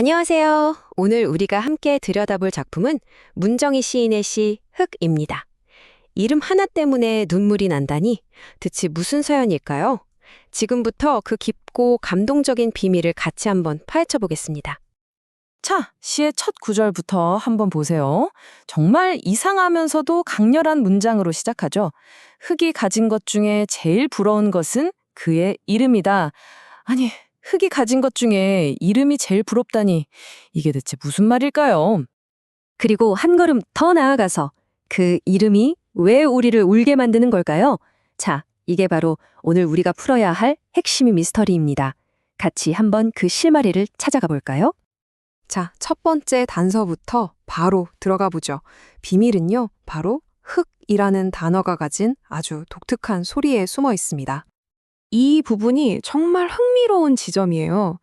안녕하세요. 오늘 우리가 함께 들여다볼 작품은 문정희 시인의 시 흙입니다. 이름 하나 때문에 눈물이 난다니 대체 무슨 사연일까요? 지금부터 그 깊고 감동적인 비밀을 같이 한번 파헤쳐 보겠습니다. 자, 시의 첫 구절부터 한번 보세요. 정말 이상하면서도 강렬한 문장으로 시작하죠. 흙이 가진 것 중에 제일 부러운 것은 그의 이름이다. 아니, 흙이 가진 것 중에 이름이 제일 부럽다니. 이게 대체 무슨 말일까요? 그리고 한 걸음 더 나아가서 그 이름이 왜 우리를 울게 만드는 걸까요? 자, 이게 바로 오늘 우리가 풀어야 할 핵심이 미스터리입니다. 같이 한번 그 실마리를 찾아가 볼까요? 자, 첫 번째 단서부터 바로 들어가 보죠. 비밀은요, 바로 흙이라는 단어가 가진 아주 독특한 소리에 숨어 있습니다. 이 부분이 정말 흥미로운 지점이에요.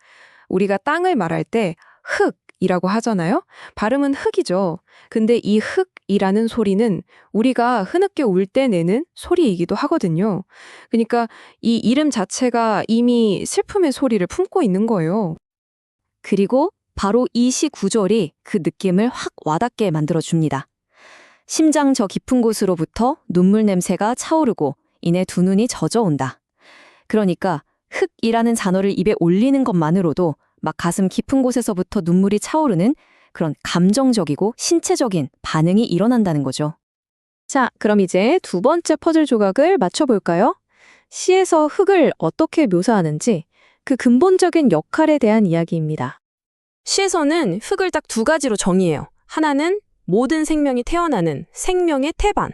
우리가 땅을 말할 때 흙이라고 하잖아요. 발음은 흙이죠. 근데 이 흙이라는 소리는 우리가 흐느껴 울 때 내는 소리이기도 하거든요. 그러니까 이 이름 자체가 이미 슬픔의 소리를 품고 있는 거예요. 그리고 바로 이 시 구절이 그 느낌을 확 와닿게 만들어줍니다. 심장 저 깊은 곳으로부터 눈물 냄새가 차오르고 이내 두 눈이 젖어온다. 그러니까 흙이라는 단어를 입에 올리는 것만으로도 막 가슴 깊은 곳에서부터 눈물이 차오르는 그런 감정적이고 신체적인 반응이 일어난다는 거죠. 자, 그럼 이제 두 번째 퍼즐 조각을 맞춰볼까요? 시에서 흙을 어떻게 묘사하는지 그 근본적인 역할에 대한 이야기입니다. 시에서는 흙을 딱 두 가지로 정의해요. 하나는 모든 생명이 태어나는 생명의 태반,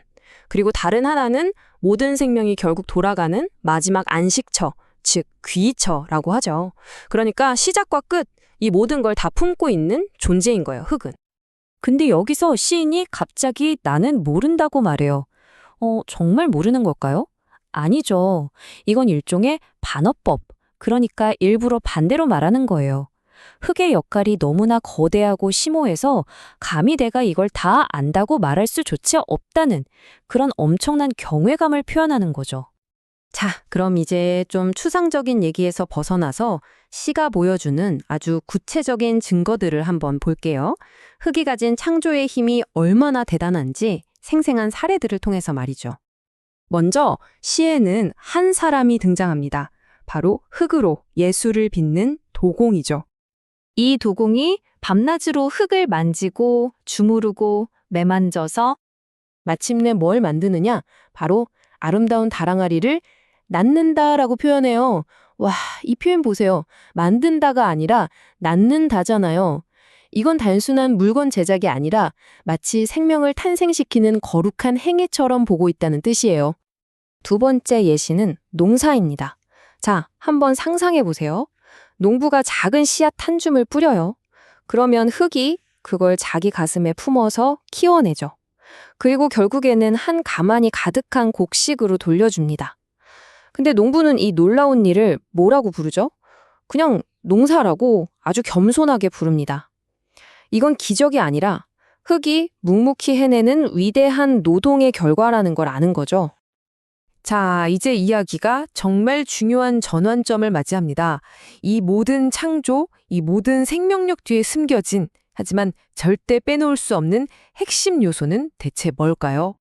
그리고 다른 하나는 모든 생명이 결국 돌아가는 마지막 안식처, 즉 귀처라고 하죠. 그러니까 시작과 끝, 이 모든 걸 다 품고 있는 존재인 거예요, 흙은. 근데 여기서 시인이 갑자기 나는 모른다고 말해요. 어, 정말 모르는 걸까요? 아니죠. 이건 일종의 반어법, 그러니까 일부러 반대로 말하는 거예요. 흙의 역할이 너무나 거대하고 심오해서 감히 내가 이걸 다 안다고 말할 수조차 없다는 그런 엄청난 경외감을 표현하는 거죠. 자, 그럼 이제 좀 추상적인 얘기에서 벗어나서 시가 보여주는 아주 구체적인 증거들을 한번 볼게요. 흙이 가진 창조의 힘이 얼마나 대단한지 생생한 사례들을 통해서 말이죠. 먼저 시에는 한 사람이 등장합니다. 바로 흙으로 예술을 빚는 도공이죠. 이 도공이 밤낮으로 흙을 만지고 주무르고 매만져서 마침내 뭘 만드느냐? 바로 아름다운 다랑아리를 낳는다라고 표현해요. 와, 이 표현 보세요. 만든다가 아니라 낳는다잖아요. 이건 단순한 물건 제작이 아니라 마치 생명을 탄생시키는 거룩한 행위처럼 보고 있다는 뜻이에요. 두 번째 예시는 농사입니다. 자, 한번 상상해 보세요. 농부가 작은 씨앗 한 줌을 뿌려요. 그러면 흙이 그걸 자기 가슴에 품어서 키워내죠. 그리고 결국에는 한 가마니 가득한 곡식으로 돌려줍니다. 근데 농부는 이 놀라운 일을 뭐라고 부르죠? 그냥 농사라고 아주 겸손하게 부릅니다. 이건 기적이 아니라 흙이 묵묵히 해내는 위대한 노동의 결과라는 걸 아는 거죠. 자, 이제 이야기가 정말 중요한 전환점을 맞이합니다. 이 모든 창조, 이 모든 생명력 뒤에 숨겨진 하지만 절대 빼놓을 수 없는 핵심 요소는 대체 뭘까요?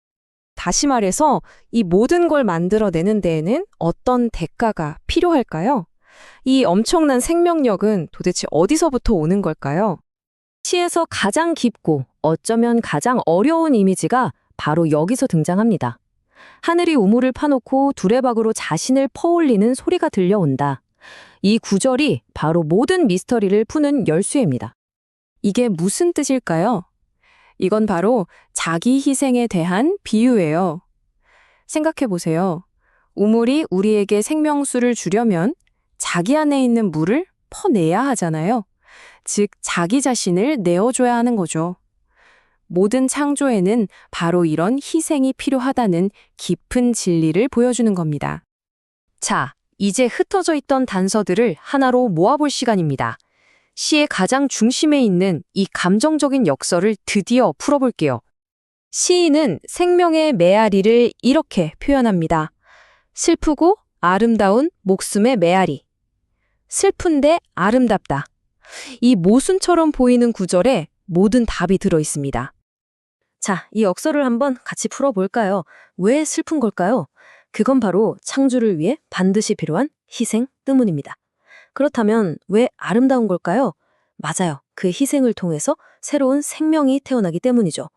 다시 말해서 이 모든 걸 만들어내는 데에는 어떤 대가가 필요할까요? 이 엄청난 생명력은 도대체 어디서부터 오는 걸까요? 시에서 가장 깊고 어쩌면 가장 어려운 이미지가 바로 여기서 등장합니다. 하늘이 우물을 파놓고 두레박으로 자신을 퍼올리는 소리가 들려온다. 이 구절이 바로 모든 미스터리를 푸는 열쇠입니다. 이게 무슨 뜻일까요? 이건 바로 자기 희생에 대한 비유예요. 생각해 보세요. 우물이 우리에게 생명수를 주려면 자기 안에 있는 물을 퍼내야 하잖아요. 즉, 자기 자신을 내어줘야 하는 거죠. 모든 창조에는 바로 이런 희생이 필요하다는 깊은 진리를 보여주는 겁니다. 자, 이제 흩어져 있던 단서들을 하나로 모아볼 시간입니다. 시의 가장 중심에 있는 이 감정적인 역설을 드디어 풀어볼게요. 시인은 생명의 메아리를 이렇게 표현합니다. 슬프고 아름다운 목숨의 메아리. 슬픈데 아름답다. 이 모순처럼 보이는 구절에 모든 답이 들어 있습니다. 자, 이 역설을 한번 같이 풀어볼까요? 왜 슬픈 걸까요? 그건 바로 창조를 위해 반드시 필요한 희생 때문입니다. 그렇다면 왜 아름다운 걸까요? 맞아요. 그 희생을 통해서 새로운 생명이 태어나기 때문이죠.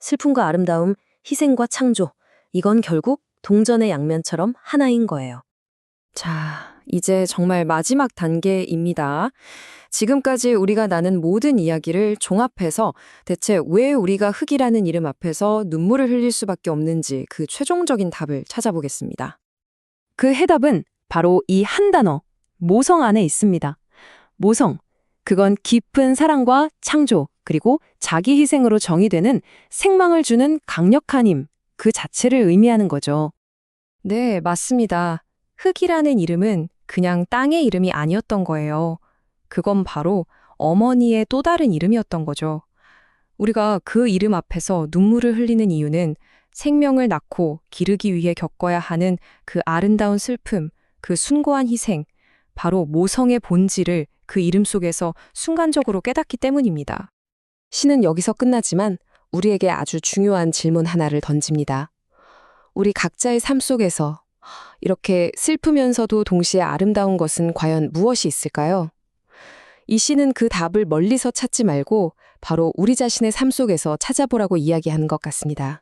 슬픔과 아름다움, 희생과 창조, 이건 결국 동전의 양면처럼 하나인 거예요. 자, 이제 정말 마지막 단계입니다. 지금까지 우리가 나눈 모든 이야기를 종합해서 대체 왜 우리가 흙이라는 이름 앞에서 눈물을 흘릴 수밖에 없는지 그 최종적인 답을 찾아보겠습니다. 그 해답은 바로 이 한 단어, 모성 안에 있습니다. 모성. 그건 깊은 사랑과 창조, 그리고 자기 희생으로 정의되는 생망을 주는 강력한 힘, 그 자체를 의미하는 거죠. 네, 맞습니다. 흙이라는 이름은 그냥 땅의 이름이 아니었던 거예요. 그건 바로 어머니의 또 다른 이름이었던 거죠. 우리가 그 이름 앞에서 눈물을 흘리는 이유는 생명을 낳고 기르기 위해 겪어야 하는 그 아름다운 슬픔, 그 숭고한 희생, 바로 모성의 본질을 그 이름 속에서 순간적으로 깨닫기 때문입니다. 시는 여기서 끝나지만 우리에게 아주 중요한 질문 하나를 던집니다. 우리 각자의 삶 속에서 이렇게 슬프면서도 동시에 아름다운 것은 과연 무엇이 있을까요? 이 시는 그 답을 멀리서 찾지 말고 바로 우리 자신의 삶 속에서 찾아보라고 이야기하는 것 같습니다.